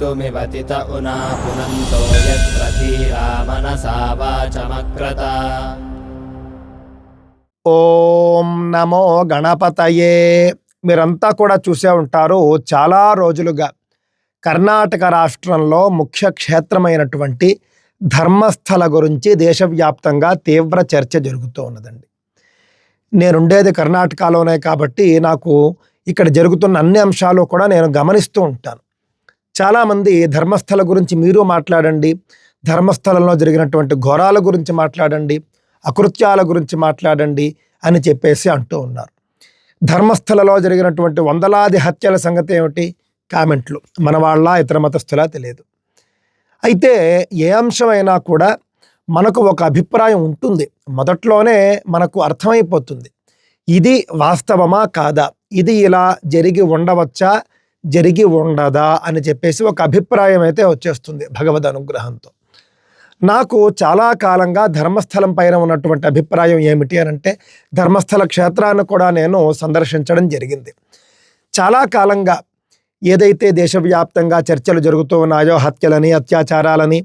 मृत्युमिवतित उना पुनन्तो यत्र धीरा मनसा वाचमक्रता ఓం నమో గణపతయే మీరంతా కూడా చూసే ఉంటారు చాలా రోజులుగా కర్ణాటక రాష్ట్రంలో ముఖ్య క్షేత్రమైనటువంటి ధర్మస్థల గురించి దేశవ్యాప్తంగా తీవ్ర చర్చ జరుగుతూ ఉన్నదండి నేనుండేది కర్ణాటకలోనే కాబట్టి నాకు ఇక్కడ జరుగుతున్న అన్ని అంశాలు కూడా నేను గమనిస్తూ ఉంటాను చాలామంది ధర్మస్థల గురించి మీరు మాట్లాడండి ధర్మస్థలంలో జరిగినటువంటి ఘోరాల గురించి మాట్లాడండి అకృత్యాల గురించి మాట్లాడండి అని చెప్పేసి అంటూ ఉన్నారు. ధర్మస్థలలో జరిగినటువంటి వందలాది హత్యల సంగతి ఏమిటి? కామెంట్లు. మన వాళ్ళ ఇతర మతస్థులా తెలియదు. అయితే ఏ అంశమైనా కూడా మనకు ఒక అభిప్రాయం ఉంటుంది. మొదట్లోనే మనకు అర్థమైపోతుంది. ఇది వాస్తవమా కాదా? ఇది ఇలా జరిగి ఉండవచ్చా? జరిగి ఉండదా అని చెప్పేసి ఒక అభిప్రాయం అయితే వచ్చేస్తుంది భగవద్ అనుగ్రహంతో. నాకు చాలా కాలంగా ధర్మస్థలం పైన ఉన్నటువంటి అభిప్రాయం ఏమిటి అని అంటే ధర్మస్థల క్షేత్రాన్ని కూడా నేను సందర్శించడం జరిగింది. చాలా కాలంగా ఏదైతే దేశవ్యాప్తంగా చర్చలు జరుగుతూ ఉన్నాయో హత్యలని అత్యాచారాలని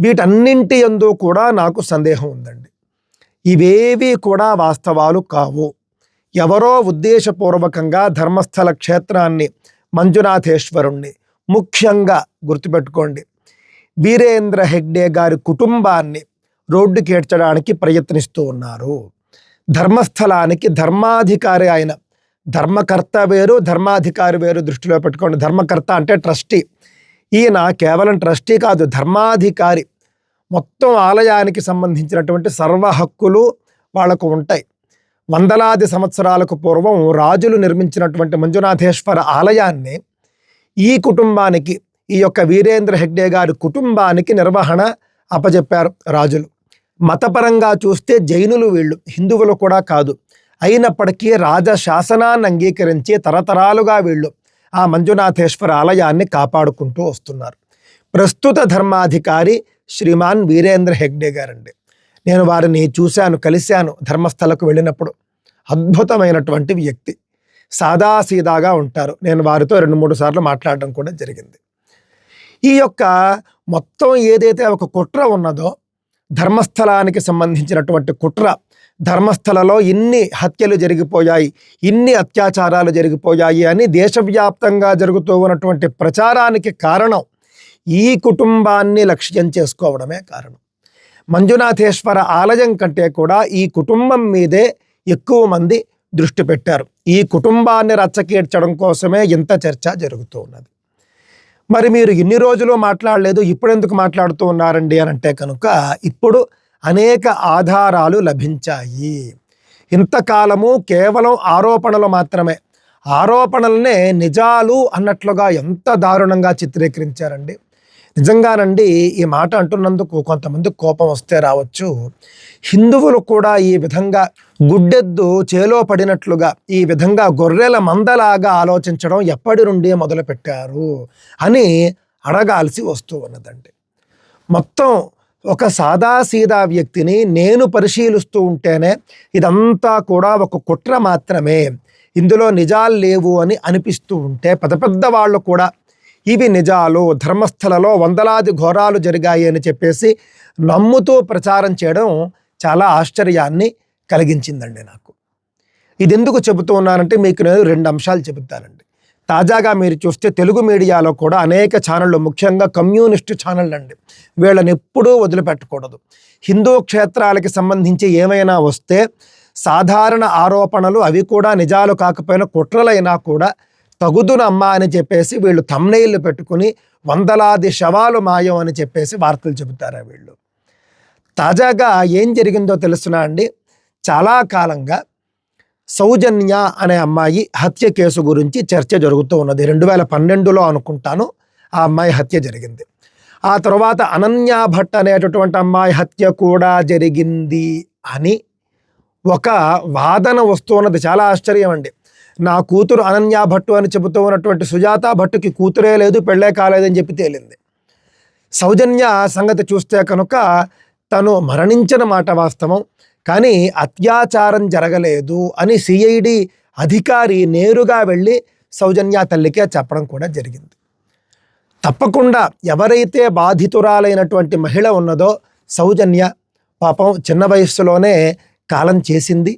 వీటన్నింటి యందు కూడా నాకు సందేహం ఉందండి. ఇవేవి కూడా వాస్తవాలు కావు. ఎవరో ఉద్దేశపూర్వకంగా ధర్మస్థల క్షేత్రాన్ని మంజునాథేశ్వరుణ్ణి ముఖ్యంగా గుర్తుపెట్టుకోండి. వీరేంద్ర హెగ్డే గారి కుటుంబాన్ని రోడ్డుకి ఏడ్చడానికి ప్రయత్నిస్తూ ఉన్నారు. ధర్మస్థలానికి ధర్మాధికారి ఆయన ధర్మకర్త వేరు ధర్మాధికారి వేరు దృష్టిలో పెట్టుకోండి. ధర్మకర్త అంటే ట్రస్టీ. ఈయన కేవలం ట్రస్టీ కాదు ధర్మాధికారి. మొత్తం ఆలయానికి సంబంధించినటువంటి సర్వ హక్కులు వాళ్ళకు ఉంటాయి. వందలాది సంవత్సరాలకు పూర్వం రాజులు నిర్మించినటువంటి మంజునాథేశ్వర ఆలయాన్ని ఈ కుటుంబానికి ఈ యొక్క వీరేంద్ర హెగ్డే గారి కుటుంబానికి నిర్వహణ అప్పజెప్పారు రాజులు. మతపరంగా చూస్తే జైనులు వీళ్ళు హిందువులు కూడా కాదు. అయినప్పటికీ రాజశాసనాన్ని అంగీకరించి తరతరాలుగా వీళ్ళు ఆ మంజునాథేశ్వర ఆలయాన్ని కాపాడుకుంటూ వస్తున్నారు. ప్రస్తుత ధర్మాధికారి శ్రీమాన్ వీరేంద్ర హెగ్డే గారండి. నేను వారిని చూశాను కలిశాను ధర్మస్థలకు వెళ్ళినప్పుడు. అద్భుతమైనటువంటి వ్యక్తి. సాదాసీదాగా ఉంటారు. నేను వారితో రెండు మూడు సార్లు మాట్లాడడం కూడా జరిగింది. ఈ యొక్క మొత్తం ఏదైతే ఒక కుట్ర ఉన్నదో ధర్మస్థలానికి సంబంధించినటువంటి కుట్ర ధర్మస్థలలో ఇన్ని హత్యలు జరిగిపోయాయి ఇన్ని అత్యాచారాలు జరిగిపోయాయి అని దేశవ్యాప్తంగా జరుగుతూ ఉన్నటువంటి ప్రచారానికి కారణం ఈ కుటుంబాన్ని లక్ష్యం చేసుకోవడమే కారణం. మంజునాథేశ్వర ఆలయం కంటే కూడా ఈ కుటుంబం మీదే ఎక్కువ మంది దృష్టి పెట్టారు. ఈ కుటుంబాన్ని రచ్చకీడ్చడం కోసమే ఇంత చర్చ జరుగుతూ ఉన్నది. మరి మీరు ఇన్ని రోజులు మాట్లాడలేదు ఇప్పుడు ఎందుకు మాట్లాడుతూ ఉన్నారండి అని అంటే కనుక ఇప్పుడు అనేక ఆధారాలు లభించాయి. ఇంతకాలము కేవలం ఆరోపణలు మాత్రమే. ఆరోపణలనే నిజాలు అన్నట్లుగా ఎంత దారుణంగా చిత్రీకరించారండి. నిజంగానండి ఈ మాట అంటున్నందుకు కొంతమంది కోపం వస్తే రావచ్చు. హిందువులు కూడా ఈ విధంగా గుడ్డెద్దు చేలో పడినట్లుగా ఈ విధంగా గొర్రెల మందలాగా ఆలోచించడం ఎప్పటి నుండి మొదలుపెట్టారు అని అడగాల్సి వస్తూ ఉన్నదండి. మొత్తం ఒక సాదాసీదా వ్యక్తిని నేను పరిశీలిస్తూ ఉంటేనే ఇదంతా కూడా ఒక కుట్ర మాత్రమే. ఇందులో నిజాలు లేవు అని అనిపిస్తూ ఉంటే పెద్ద పెద్ద వాళ్ళు కూడా ఇవి నిజాలు. ధర్మస్థలలో వందలాది ఘోరాలు జరిగాయి అని చెప్పేసి నమ్ముతూ ప్రచారం చేయడం చాలా ఆశ్చర్యాన్ని కలిగించిందండి నాకు. ఇది ఎందుకు చెబుతూ ఉన్నానంటే మీకు నేను రెండు అంశాలు చెబుతానండి. తాజాగా మీరు చూస్తే తెలుగు మీడియాలో కూడా అనేక ఛానళ్ళు ముఖ్యంగా కమ్యూనిస్టు ఛానళ్ళు అండి వీళ్ళని ఎప్పుడూ వదిలిపెట్టకూడదు. హిందూ క్షేత్రాలకి సంబంధించి ఏమైనా వస్తే సాధారణ ఆరోపణలు అవి కూడా నిజాలు కాకపోయినా కుట్రలైనా కూడా తగుదునమ్మా అని చెప్పేసి వీళ్ళు తమ్నైళ్ళు పెట్టుకుని వందలాది శవాలు మాయం అని చెప్పేసి వార్తలు చెబుతారా వీళ్ళు? తాజాగా ఏం జరిగిందో తెలుసునా అండి? చాలా కాలంగా సౌజన్య అనే అమ్మాయి హత్య కేసు గురించి చర్చ జరుగుతూ ఉన్నది. రెండు వేల పన్నెండులో అనుకుంటాను ఆ అమ్మాయి హత్య జరిగింది. ఆ తర్వాత అనన్య భట్ అనేటటువంటి అమ్మాయి హత్య కూడా జరిగింది అని ఒక వాదన వస్తున్నది చాలా ఆశ్చర్యం అండి. నా కూతురు అనన్య భట్టు అని చెబుతూ ఉన్నటువంటి సుజాత భట్టుకి కూతురే లేదు పెళ్ళే కాలేదని చెప్పి తేలింది. సౌజన్య సంగతి చూస్తే కనుక తను మరణించిన మాట వాస్తవం. కానీ అత్యాచారం జరగలేదు అని సిఐడి అధికారి నేరుగా వెళ్ళి సౌజన్య తల్లికే చెప్పడం కూడా జరిగింది. తప్పకుండా ఎవరైతే బాధితురాలైనటువంటి మహిళ ఉన్నదో సౌజన్య పాపం చిన్న వయస్సులోనే కాలం చేసింది.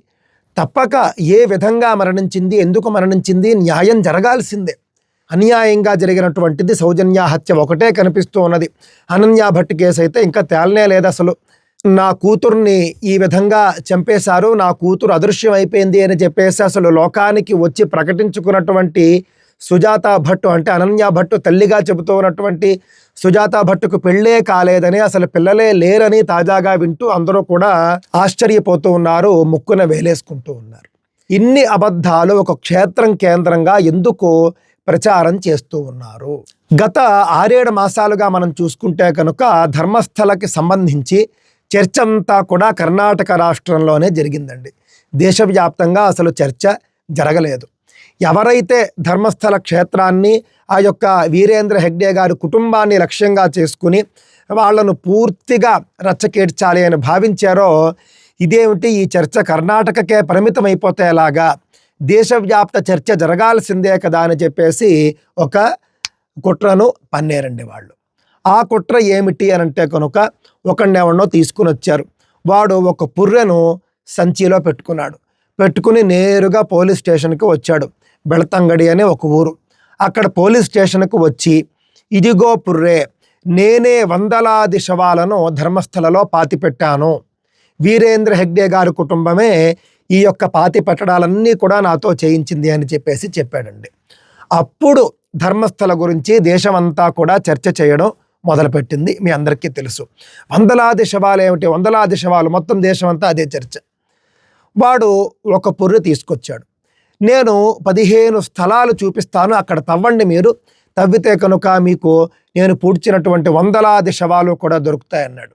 తప్పక ఏ విధంగా మరణించింది ఎందుకు మరణించింది న్యాయం జరగాల్సిందే. అన్యాయంగా జరిగినటువంటిది సౌజన్య హత్య ఒకటే కనిపిస్తూ ఉన్నది. అనన్య భట్ కేసు అయితే ఇంకా తేలనే లేదు అసలు. నా కూతుర్ని ఈ విధంగా చంపేశారు నా కూతురు అదృశ్యం అయిపోయింది అని చెప్పేసి అసలు లోకానికి వచ్చి ప్రకటించుకున్నటువంటి సుజాత భట్టు అంటే అనన్య భట్టు తల్లిగా చెబుతూ ఉన్నటువంటి సుజాత భట్టుకు పెళ్ళే కాలేదని అసలు పిల్లలే లేరని తాజాగా వింటూ అందరూ కూడా ఆశ్చర్యపోతూ ఉన్నారు ముక్కున వేలేసుకుంటూ ఉన్నారు. ఇన్ని అబద్ధాలు ఒక క్షేత్రం కేంద్రంగా ఎందుకు ప్రచారం చేస్తూ ఉన్నారు? గత ఆరేడు మాసాలుగా మనం చూసుకుంటే కనుక ధర్మస్థలకి సంబంధించి చర్చ అంతా కూడా కర్ణాటక రాష్ట్రంలోనే జరిగిందండి. దేశవ్యాప్తంగా అసలు చర్చ జరగలేదు. ఎవరైతే ధర్మస్థల క్షేత్రాన్ని ఆ యొక్క వీరేంద్ర హెగ్డే గారి కుటుంబాన్ని లక్ష్యంగా చేసుకుని వాళ్ళను పూర్తిగా రచ్చకేడ్చాలి అని భావించారో ఇదేమిటి? ఈ చర్చ కర్ణాటకకే పరిమితమైపోతేలాగా దేశవ్యాప్త చర్చ జరగాల్సిందే కదా అని చెప్పేసి ఒక కుట్రను పన్నేరండి వాళ్ళు. ఆ కుట్ర ఏమిటి అని అంటే కనుక ఒకడినెవడనో తీసుకుని వచ్చారు. వాడు ఒక పుర్రెను సంచిలో పెట్టుకున్నాడు. పెట్టుకుని నేరుగా పోలీస్ స్టేషన్కి వచ్చాడు. బెళతంగడి అనే ఒక ఊరు. అక్కడ పోలీస్ స్టేషన్కు వచ్చి ఇదిగో పుర్రే నేనే వందలాది శవాలను ధర్మస్థలలో పాతి పెట్టాను వీరేంద్ర హెగ్డే గారి కుటుంబమే ఈ యొక్క పాతి పెట్టడాలన్నీ కూడా నాతో చేయించింది అని చెప్పేసి చెప్పాడండి. అప్పుడు ధర్మస్థల గురించి దేశమంతా కూడా చర్చ చేయడం మొదలుపెట్టింది మీ అందరికీ తెలుసు. వందలాది శవాలు ఏమిటి? వందలాది శవాలు మొత్తం దేశమంతా అదే చర్చ. వాడు ఒక పుర్రె తీసుకొచ్చాడు. నేను పదిహేను స్థలాలు చూపిస్తాను. అక్కడ తవ్వండి మీరు. తవ్వితే కనుక మీకు నేను పూడ్చినటువంటి వందలాది శవాలు కూడా దొరుకుతాయన్నాడు.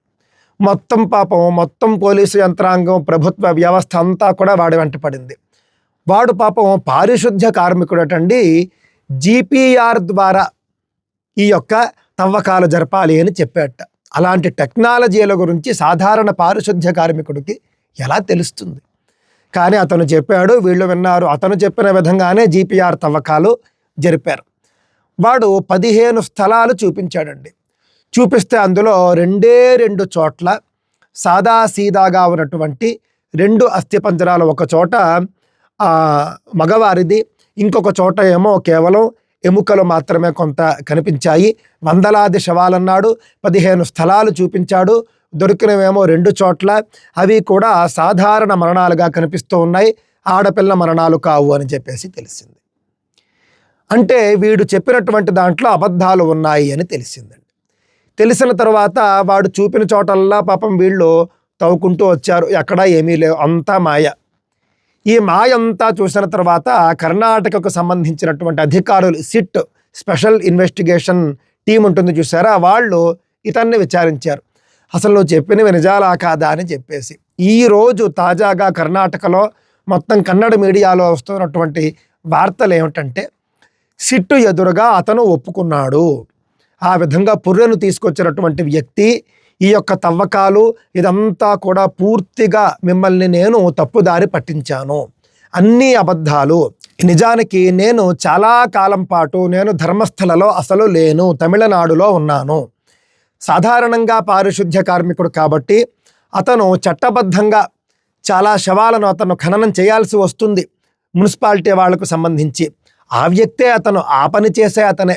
మొత్తం పాపం మొత్తం పోలీసు యంత్రాంగం ప్రభుత్వ వ్యవస్థ అంతా కూడా వాడి వెంట పడింది. వాడు పాపం పారిశుద్ధ్య కార్మికుడటండి. జీపీఆర్ ద్వారా ఈ యొక్క తవ్వకాలు జరపాలి అని చెప్పాట అలాంటి టెక్నాలజీల గురించి సాధారణ పారిశుద్ధ్య కార్మికుడికి ఎలా తెలుస్తుంది? కానీ అతను చెప్పాడు వీళ్ళు విన్నారు. అతను చెప్పిన విధంగానే జీపీఆర్ తవ్వకాలు జరిపారు. వాడు పదిహేను స్థలాలు చూపించాడండి. చూపిస్తే అందులో రెండే రెండు చోట్ల సాదా సీదాగా ఉన్నటువంటి రెండు అస్థిపంజరాలు. ఒక చోట మగవారిది ఇంకొక చోట ఏమో కేవలం ఎముకలు మాత్రమే కొంత కనిపించాయి. వందలాది శవాలన్నాడు. పదిహేను స్థలాలు చూపించాడు. దొరికినవేమో రెండు చోట్ల. అవి కూడా సాధారణ మరణాలుగా కనిపిస్తూ ఉన్నాయి. ఆడపిల్ల మరణాలు కావు అని చెప్పేసి తెలిసింది. అంటే వీడు చెప్పినటువంటి దాంట్లో అబద్ధాలు ఉన్నాయి అని తెలిసిందండి. తెలిసిన తర్వాత వాడు చూపిన చోటల్లా పాపం వీళ్ళు తవ్వుకుంటూ వచ్చారు. ఎక్కడా ఏమీ లేవు. అంతా మాయ. ఈ మాయంతా చూసిన తర్వాత కర్ణాటకకు సంబంధించినటువంటి అధికారులు సిట్ స్పెషల్ ఇన్వెస్టిగేషన్ టీం ఉంటుంది చూసారా వాళ్ళు ఇతన్ని విచారించారు. అసలు నువ్వు చెప్పినవి నిజాలా కాదా అని చెప్పేసి. ఈ రోజు తాజాగా కర్ణాటకలో మొత్తం కన్నడ మీడియాలో వస్తున్నటువంటి వార్తలు ఏమిటంటే సిట్టు ఎదురుగా అతను ఒప్పుకున్నాడు. ఆ విధంగా పుర్రెను తీసుకొచ్చినటువంటి వ్యక్తి ఈ యొక్క తవ్వకాలు ఇదంతా కూడా పూర్తిగా మిమ్మల్ని నేను తప్పుదారి పట్టించాను. అన్నీ అబద్ధాలు. నిజానికి నేను చాలా కాలం పాటు నేను ధర్మస్థలలో అసలు లేను. తమిళనాడులో ఉన్నాను. సాధారణంగా పారిశుద్ధ్య కార్మికుడు కాబట్టి అతను చట్టబద్ధంగా చాలా శవాలను అతను ఖననం చేయాల్సి వస్తుంది మున్సిపాలిటీ వాళ్ళకు సంబంధించి. ఆ వ్యక్తే అతను ఆ పని చేసే అతనే.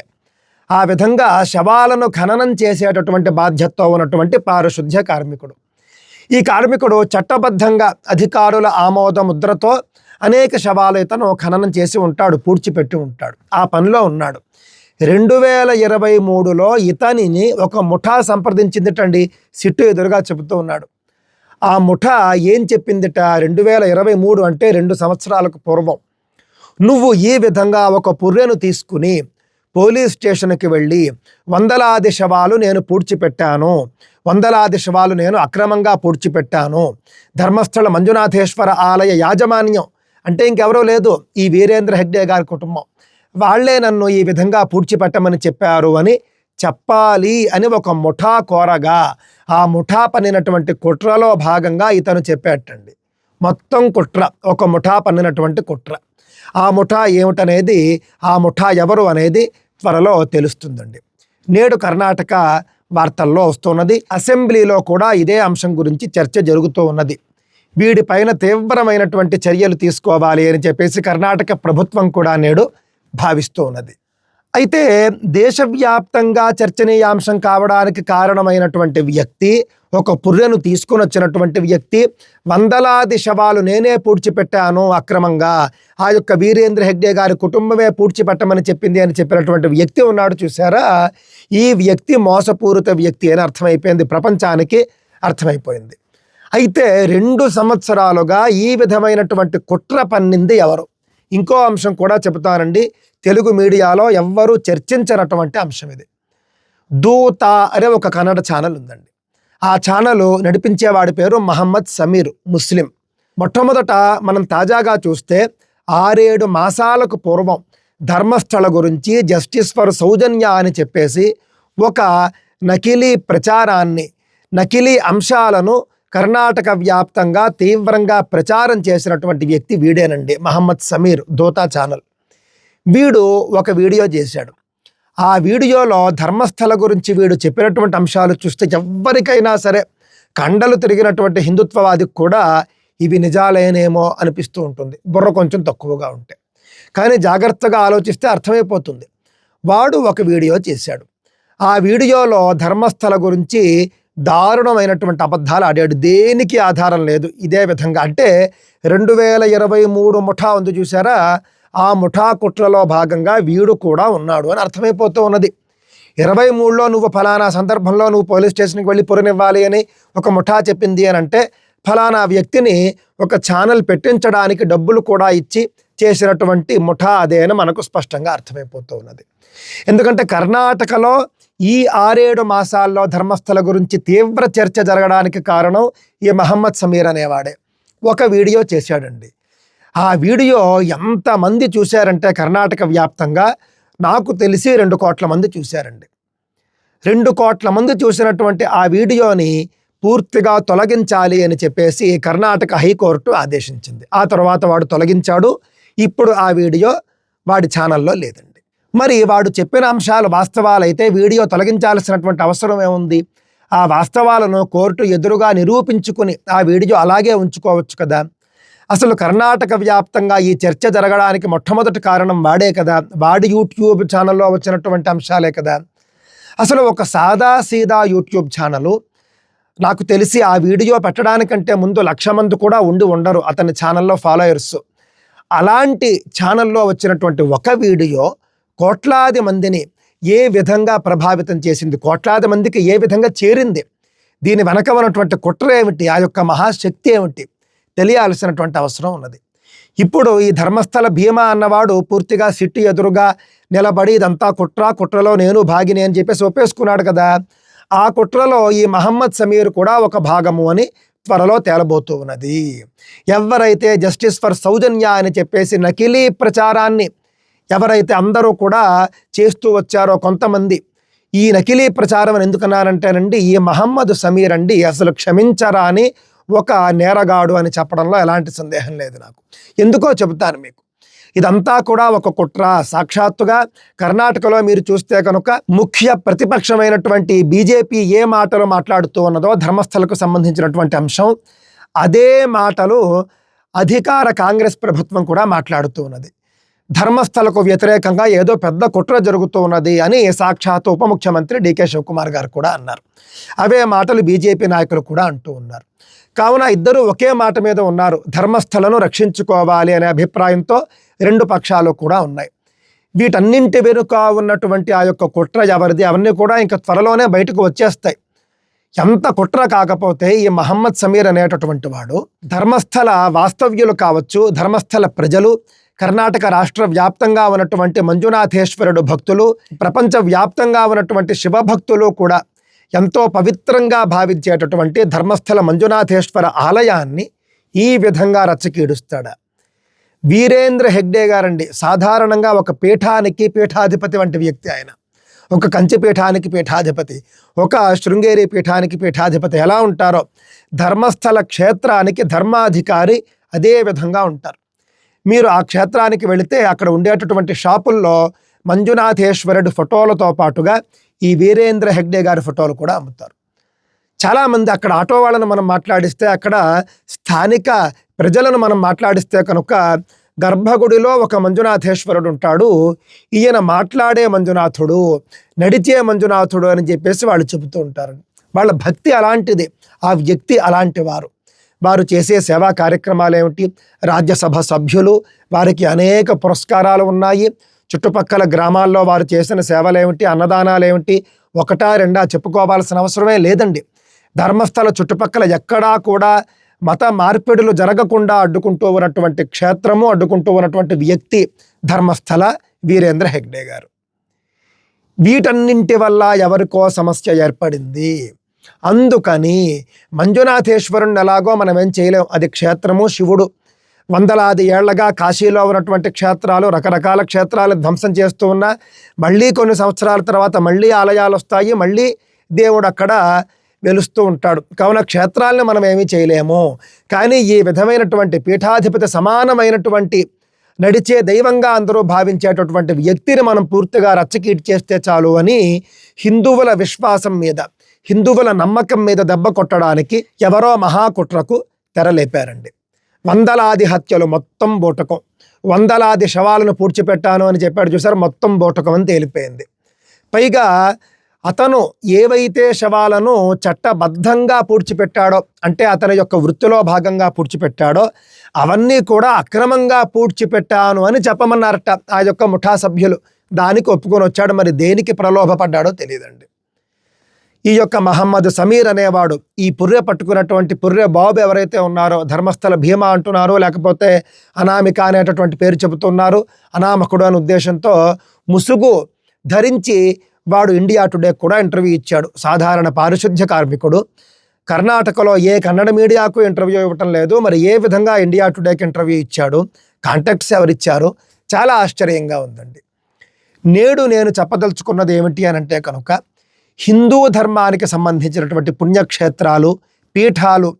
ఆ విధంగా శవాలను ఖననం చేసేటటువంటి బాధ్యతతో ఉన్నటువంటి పారిశుద్ధ్య కార్మికుడు. ఈ కార్మికుడు చట్టబద్ధంగా అధికారుల ఆమోద ముద్రతో అనేక శవాలు ఇతను ఖననం చేసి ఉంటాడు పూడ్చిపెట్టి ఉంటాడు. ఆ పనిలో ఉన్నాడు. రెండు వేల ఇరవై మూడులో ఇతనిని ఒక ముఠా సంప్రదించిందిటండి సిట్టు ఎదురుగా చెబుతూ ఉన్నాడు. ఆ ముఠా ఏం చెప్పిందిట? రెండు వేల ఇరవై మూడు అంటే రెండు సంవత్సరాలకు పూర్వం. నువ్వు ఈ విధంగా ఒక పుర్రెను తీసుకుని పోలీస్ స్టేషన్కి వెళ్ళి వందలాది శవాలు నేను పూడ్చిపెట్టాను. వందలాది శవాలు నేను అక్రమంగా పూడ్చిపెట్టాను. ధర్మస్థల మంజునాథేశ్వర ఆలయ యాజమాన్యం అంటే ఇంకెవరో లేదు ఈ వీరేంద్ర హెగ్డే గారి కుటుంబం. వాళ్ళే నన్ను ఈ విధంగా పూడ్చిపెట్టమని చెప్పారు అని చెప్పాలి అని ఒక ముఠా కోరగా ఆ ముఠా పన్నినటువంటి కుట్రలో భాగంగా ఇతను చెప్పేటండి. మొత్తం కుట్ర ఒక ముఠా పన్నినటువంటి కుట్ర. ఆ ముఠా ఏమిటనేది ఆ ముఠా ఎవరు అనేది త్వరలో తెలుస్తుందండి. నేడు కర్ణాటక వార్తల్లో వస్తున్నది అసెంబ్లీలో కూడా ఇదే అంశం గురించి చర్చ జరుగుతూ ఉన్నది. వీడిపైన తీవ్రమైనటువంటి చర్యలు తీసుకోవాలి అని చెప్పేసి కర్ణాటక ప్రభుత్వం కూడా నేడు భావిస్తూ ఉన్నది. అయితే దేశవ్యాప్తంగా చర్చనీయాంశం కావడానికి కారణమైనటువంటి వ్యక్తి ఒక పుర్రెను తీసుకుని వచ్చినటువంటి వ్యక్తి వందలాది శవాలు నేనే పూడ్చిపెట్టాను అక్రమంగా. ఆ యొక్క వీరేంద్ర హెగ్డే గారి కుటుంబమే పూడ్చిపెట్టమని చెప్పింది అని చెప్పినటువంటి వ్యక్తి ఉన్నాడు చూసారా ఈ వ్యక్తి మోసపూరిత వ్యక్తి అని అర్థమైపోయింది ప్రపంచానికి అర్థమైపోయింది. అయితే రెండు సంవత్సరాలుగా ఈ విధమైనటువంటి కుట్ర పన్నింది ఎవరు? ఇంకో అంశం కూడా చెబుతానండి. తెలుగు మీడియాలో ఎవ్వరూ చర్చించినటువంటి అంశం ఇది. దూత అనే ఒక కన్నడ ఛానల్ ఉందండి. ఆ ఛానల్ నడిపించేవాడి పేరు మహమ్మద్ సమీర్ ముస్లిం. మొట్టమొదట మనం తాజాగా చూస్తే ఆరేడు మాసాలకు పూర్వం ధర్మస్థల గురించి జస్టిస్ ఫర్ సౌజన్య అని చెప్పేసి ఒక నకిలీ ప్రచారాన్ని నకిలీ అంశాలను కర్ణాటక వ్యాప్తంగా తీవ్రంగా ప్రచారం చేసినటువంటి వ్యక్తి వీడేనండి మహమ్మద్ సమీర్ దోతా ఛానల్. వీడు ఒక వీడియో చేశాడు. ఆ వీడియోలో ధర్మస్థల గురించి వీడు చెప్పినటువంటి అంశాలు చూస్తే ఎవ్వరికైనా సరే కండలు తిరిగినటువంటి హిందుత్వవాదికి కూడా ఇవి నిజాలేనేమో అనిపిస్తూ ఉంటుంది. బుర్ర కొంచెం తక్కువగా ఉంటే. కానీ జాగ్రత్తగా ఆలోచిస్తే అర్థమైపోతుంది. వాడు ఒక వీడియో చేశాడు. ఆ వీడియోలో ధర్మస్థల గురించి దారుణమైనటువంటి అబద్ధాలు ఆడాడు. దేనికి ఆధారం లేదు. ఇదే విధంగా అంటే రెండు వేల ఇరవై మూడు ముఠా ఉంది చూసారా ఆ ముఠాకుట్లలో భాగంగా వీడు కూడా ఉన్నాడు అని అర్థమైపోతూ ఉన్నది. ఇరవై మూడులో నువ్వు ఫలానా సందర్భంలో నువ్వు పోలీస్ స్టేషన్కి వెళ్ళి పురనివ్వాలి అని ఒక ముఠా చెప్పింది అని అంటే ఫలానా వ్యక్తిని ఒక ఛానల్ పెట్టించడానికి డబ్బులు కూడా ఇచ్చి చేసినటువంటి ముఠా అదే అని మనకు స్పష్టంగా అర్థమైపోతూ ఉన్నది. ఎందుకంటే కర్ణాటకలో ఈ ఆరేడు మాసాల్లో ధర్మస్థల గురించి తీవ్ర చర్చ జరగడానికి కారణం ఈ మహమ్మద్ సమీర్ అనేవాడే. ఒక వీడియో చేశాడండి. ఆ వీడియో ఎంతమంది చూశారంటే కర్ణాటక వ్యాప్తంగా నాకు తెలిసి రెండు కోట్ల మంది చూశారండి. రెండు కోట్ల మంది చూసినటువంటి ఆ వీడియోని పూర్తిగా తొలగించాలి అని చెప్పేసి కర్ణాటక హైకోర్టు ఆదేశించింది. ఆ తర్వాత వాడు తొలగించాడు. ఇప్పుడు ఆ వీడియో వాడి ఛానల్లో లేదండి. మరి వాడు చెప్పిన అంశాలు వాస్తవాలైతే వీడియో తొలగించాల్సినటువంటి అవసరం ఏముంది? ఆ వాస్తవాలను కోర్టు ఎదురుగా నిరూపించుకుని ఆ వీడియో అలాగే ఉంచుకోవచ్చు కదా? అసలు కర్ణాటక వ్యాప్తంగా ఈ చర్చ జరగడానికి మొట్టమొదటి కారణం వాడే కదా? వాడి యూట్యూబ్ ఛానల్లో వచ్చినటువంటి అంశాలే కదా? అసలు ఒక సాదా సీదా యూట్యూబ్ ఛానల్ నాకు తెలిసి ఆ వీడియో పెట్టడానికంటే ముందు లక్ష మంది కూడా ఉండి ఉండరు అతని ఛానల్లో ఫాలోయర్స్. అలాంటి ఛానల్లో వచ్చినటువంటి ఒక వీడియో కోట్లాది మందిని ఏ విధంగా ప్రభావితం చేసింది? కోట్లాది మందికి ఏ విధంగా చేరింది? దీని వెనక ఉన్నటువంటి కుట్ర ఏమిటి? ఆ యొక్క మహాశక్తి ఏమిటి? తెలియాల్సినటువంటి అవసరం ఉన్నది. ఇప్పుడు ఈ ధర్మస్థల భీమా అన్నవాడు పూర్తిగా సిట్టి ఎదురుగా నిలబడి ఇదంతా కుట్ర కుట్రలో నేను భాగిని అని చెప్పేసి ఒప్పేసుకున్నాడు కదా ఆ కుట్రలో ఈ మహమ్మద్ సమీర్ కూడా ఒక భాగము అని త్వరలో తేలబోతూ ఉన్నది. ఎవరైతే జస్టిస్ ఫర్ సౌజన్య అని చెప్పేసి నకిలీ ప్రచారాన్ని ఎవరైతే అందరూ కూడా చేస్తూ వచ్చారో కొంతమంది ఈ నకిలీ ప్రచారం ఎందుకన్నారంటేనండి ఈ మహమ్మద్ సమీర్ అండి అసలు క్షమించరా అని ఒక నేరగాడు అని చెప్పడంలో ఎలాంటి సందేహం లేదు నాకు. ఎందుకో చెబుతాను మీకు. ఇదంతా కూడా ఒక కుట్ర. సాక్షాత్తుగా కర్ణాటకలో మీరు చూస్తే కనుక ముఖ్య ప్రతిపక్షమైనటువంటి బీజేపీ ఏ మాటలు మాట్లాడుతూ ఉన్నదో ధర్మస్థలకు సంబంధించినటువంటి అంశం. అదే మాటలు అధికార కాంగ్రెస్ ప్రభుత్వం కూడా మాట్లాడుతూ ఉన్నది. ధర్మస్థలకు వ్యతిరేకంగా ఏదో పెద్ద కుట్ర జరుగుతూ ఉన్నది అని సాక్షాత్ ఉప ముఖ్యమంత్రి డికే శివకుమార్ గారు కూడా అన్నారు. అవే మాటలు బీజేపీ నాయకులు కూడా అంటూ ఉన్నారు. కావున ఇద్దరు ఒకే మాట మీద ఉన్నారు. ధర్మస్థలను రక్షించుకోవాలి అనే అభిప్రాయంతో రెండు పక్షాలు కూడా ఉన్నాయి. వీటన్నింటి వెనుక ఉన్నటువంటి ఆ యొక్క కుట్ర ఎవరిది? అవన్నీ కూడా ఇంకా త్వరలోనే బయటకు వచ్చేస్తాయి. ఎంత కుట్ర కాకపోతే ఈ మహమ్మద్ సమీర్ అనేటటువంటి వాడు ధర్మస్థల వాస్తవ్యులు కావచ్చు ధర్మస్థల ప్రజలు కర్ణాటక రాష్ట్ర వ్యాప్తంగా ఉన్నటువంటి మంజునాథేశ్వరుడు భక్తులు ప్రపంచ వ్యాప్తంగా ఉన్నటువంటి శివభక్తులు కూడా ఎంతో పవిత్రంగా భావించేటటువంటి ధర్మస్థల మంజునాథేశ్వర ఆలయాన్ని ఈ విధంగా రచ్చకీడుస్తాడు. వీరేంద్ర హెగ్డే గారండి సాధారణంగా ఒక పీఠానికి పీఠాధిపతి వంటి వ్యక్తి ఆయన. ఒక కంచి పీఠానికి పీఠాధిపతి ఒక శృంగేరి పీఠానికి పీఠాధిపతి ఎలా ఉంటారో ధర్మస్థల క్షేత్రానికి ధర్మాధికారి అదే విధంగా ఉంటారు. మీరు ఆ క్షేత్రానికి వెళితే అక్కడ ఉండేటటువంటి షాపుల్లో మంజునాథేశ్వరుడు ఫోటోలతో పాటుగా ఈ వీరేంద్ర హెగ్డే గారి ఫోటోలు కూడా అమ్ముతారు. చాలామంది అక్కడ ఆటో వాళ్ళను మనం మాట్లాడిస్తే అక్కడ స్థానిక ప్రజలను మనం మాట్లాడిస్తే కనుక గర్భగుడిలో ఒక మంజునాథేశ్వరుడు ఉంటాడు ఈయన మాట్లాడే మంజునాథుడు నడిచే మంజునాథుడు అని చెప్పేసి వాళ్ళు చెబుతూ ఉంటారు. వాళ్ళ భక్తి అలాంటిది ఆ వ్యక్తి అలాంటి వారు. వారు చేసే సేవా కార్యక్రమాలు ఏమిటి? రాజ్యసభ సభ్యులు వారికి అనేక పురస్కారాలు ఉన్నాయి. చుట్టుపక్కల గ్రామాల్లో వారు చేసిన సేవలేమిటి అన్నదానాలేమిటి అన్నదానాలు ఏమిటి ఒకటా రెండా చెప్పుకోవాల్సిన అవసరమే లేదండి. ధర్మస్థల చుట్టుపక్కల ఎక్కడా కూడా మత మార్పిడులు జరగకుండా అడ్డుకుంటూ ఉన్నటువంటి క్షేత్రము అడ్డుకుంటూ ఉన్నటువంటి వ్యక్తి ధర్మస్థల వీరేంద్ర హెగ్డే గారు. వీటన్నింటి వల్ల ఎవరికో సమస్య ఏర్పడింది. అందుకని మంజునాథేశ్వరుణ్ణి ఎలాగో మనం ఏం చేయలేం. అది క్షేత్రము శివుడు వందలాది ఏళ్ళగా కాశీలో ఉన్నటువంటి క్షేత్రాలు రకరకాల క్షేత్రాలు ధ్వంసం చేస్తూ ఉన్నా మళ్ళీ కొన్ని సంవత్సరాల తర్వాత మళ్ళీ ఆలయాలు వస్తాయి మళ్ళీ దేవుడు అక్కడ వెలుస్తూ ఉంటాడు. కావున క్షేత్రాలను మనం ఏమీ చేయలేము. కానీ ఈ విధమైనటువంటి పీఠాధిపతి సమానమైనటువంటి నడిచే దైవంగా అందరూ భావించేటటువంటి వ్యక్తిని మనం పూర్తిగా రచ్చకీట్ చేస్తే చాలు అని హిందువుల విశ్వాసం మీద హిందువుల నమ్మకం మీద దెబ్బ కొట్టడానికి ఎవరో మహాకుట్రకు తెరలేపారండి. వందలాది హత్యలు మొత్తం బూటకం. వందలాది శవాలను పూడ్చిపెట్టాను అని చెప్పాడు చూసారు? మొత్తం బూటకం అని తేలిపోయింది పైగా అతను ఏవైతే శవాలను చట్టబద్ధంగా పూడ్చిపెట్టాడో అంటే అతని యొక్క వృత్తిలో భాగంగా పూడ్చిపెట్టాడో అవన్నీ కూడా అక్రమంగా పూడ్చిపెట్టాను అని చెప్పమన్నారట ఆ యొక్క ముఠా సభ్యులు. దానికి ఒప్పుకొని వచ్చాడు. మరి దేనికి ప్రలోభపడ్డాడో తెలియదండి. ఈ యొక్క మహమ్మద్ సమీర్ అనేవాడు. ఈ పుర్రె పట్టుకున్నటువంటి పుర్రె బాబు ఎవరైతే ఉన్నారో ధర్మస్థల భీమా అంటున్నారో లేకపోతే అనామిక అనేటటువంటి పేరు చెబుతున్నారు అనామకుడు అనే ఉద్దేశంతో ముసుగు ధరించి వాడు ఇండియా టుడే కూడా ఇంటర్వ్యూ ఇచ్చాడు. సాధారణ పారిశుద్ధ్య కార్మికుడు. కర్ణాటకలో ఏ కన్నడ మీడియాకు ఇంటర్వ్యూ ఇవ్వటం లేదు మరి ఏ విధంగా ఇండియా టుడేకి ఇంటర్వ్యూ ఇచ్చాడు? కాంటాక్ట్స్ ఎవరిచ్చారు? చాలా ఆశ్చర్యంగా ఉందండి. నేడు నేను చెప్పదలుచుకున్నది ఏమిటి అని అంటే కనుక హిందూ ధర్మానికి సంబంధించినటువంటి పుణ్యక్షేత్రాలు పీఠాలు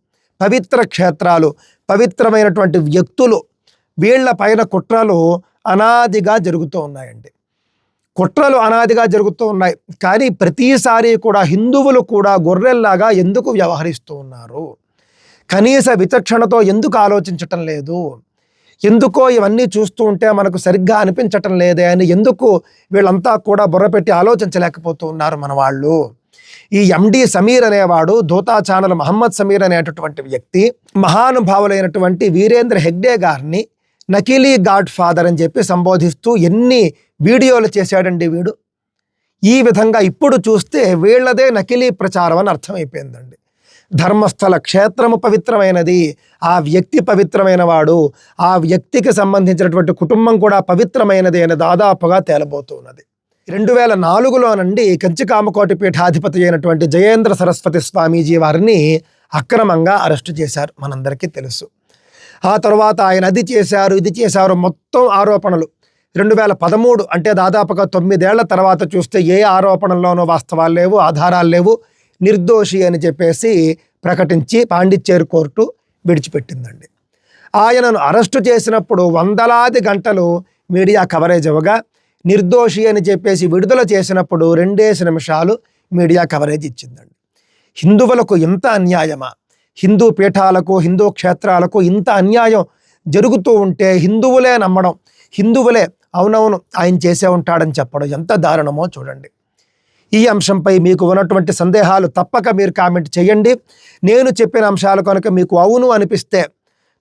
పవిత్ర క్షేత్రాలు పవిత్రమైనటువంటి వ్యక్తులు వీళ్ళ పైన కుట్రలు అనాదిగా జరుగుతూ ఉన్నాయండి. కుట్రలు అనాదిగా జరుగుతూ ఉన్నాయి. కానీ ప్రతిసారి కూడా హిందువులు కూడా గొర్రెల్లాగా ఎందుకు వ్యవహరిస్తూ ఉన్నారు? కనీస విచక్షణతో ఎందుకు ఆలోచించటం లేదు? ఎందుకో ఇవన్నీ చూస్తూ ఉంటే మనకు సరిగ్గా అనిపించటం లేదే అని ఎందుకు వీళ్ళంతా కూడా బుర్ర పెట్టి ఆలోచించలేకపోతూ ఉన్నారు మన వాళ్ళు. ఈ ఎండి సమీర్ అనేవాడు దోతా ఛానల్ మహమ్మద్ సమీర్ అనేటటువంటి వ్యక్తి మహానుభావులైనటువంటి వీరేంద్ర హెగ్డే గారిని నకిలీ గాడ్ ఫాదర్ అని చెప్పి సంబోధిస్తూ ఎన్ని వీడియోలు చేశాడండి వీడు? ఈ విధంగా ఇప్పుడు చూస్తే వీళ్ళదే నకిలీ ప్రచారం అని అర్థమైపోయిందండి. ధర్మస్థల క్షేత్రము పవిత్రమైనది. ఆ వ్యక్తి పవిత్రమైన వాడు. ఆ వ్యక్తికి సంబంధించినటువంటి కుటుంబం కూడా పవిత్రమైనది అని దాదాపుగా తేలబోతున్నది. రెండు వేల నాలుగులో నుండి కంచికామకోటి పీఠాధిపతి అయినటువంటి జయేంద్ర సరస్వతి స్వామీజీ వారిని అక్రమంగా అరెస్టు చేశారు. మనందరికీ తెలుసు. ఆ తర్వాత ఆయన అది చేశారు ఇది చేశారు మొత్తం ఆరోపణలు. రెండు వేల పదమూడు అంటే దాదాపుగా తొమ్మిదేళ్ళ తర్వాత చూస్తే ఏ ఆరోపణల్లోనూ వాస్తవాలు లేవు ఆధారాలు లేవు. నిర్దోషి అని చెప్పేసి ప్రకటించి పాండిచ్చేరి కోర్టు విడిచిపెట్టిందండి. ఆయనను అరెస్టు చేసినప్పుడు వందలాది గంటలు మీడియా కవరేజ్ ఇవ్వగా నిర్దోషి అని చెప్పేసి విడుదల చేసినప్పుడు రెండేసి నిమిషాలు మీడియా కవరేజ్ ఇచ్చిందండి. హిందువులకు ఇంత అన్యాయమా? హిందూ పీఠాలకు హిందూ క్షేత్రాలకు ఇంత అన్యాయం జరుగుతూ ఉంటే హిందువులే నమ్మడం హిందువులే అవునవును ఆయన చేసే ఉంటాడని చెప్పడం ఎంత దారుణమో చూడండి. ఈ అంశంపై మీకు ఉన్నటువంటి సందేహాలు తప్పక మీరు కామెంట్ చేయండి. నేను చెప్పిన అంశాలు కనుక మీకు అవును అనిపిస్తే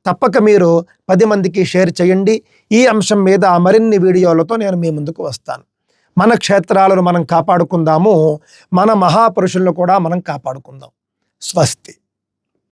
తప్పక మీరు పది మందికి షేర్ చేయండి. ఈ అంశం మీద మరిన్ని వీడియోలతో నేను మీ ముందుకు వస్తాను. మన క్షేత్రాలను మనం కాపాడుకుందాము. మన మహాపురుషులను కూడా మనం కాపాడుకుందాం. స్వస్తి.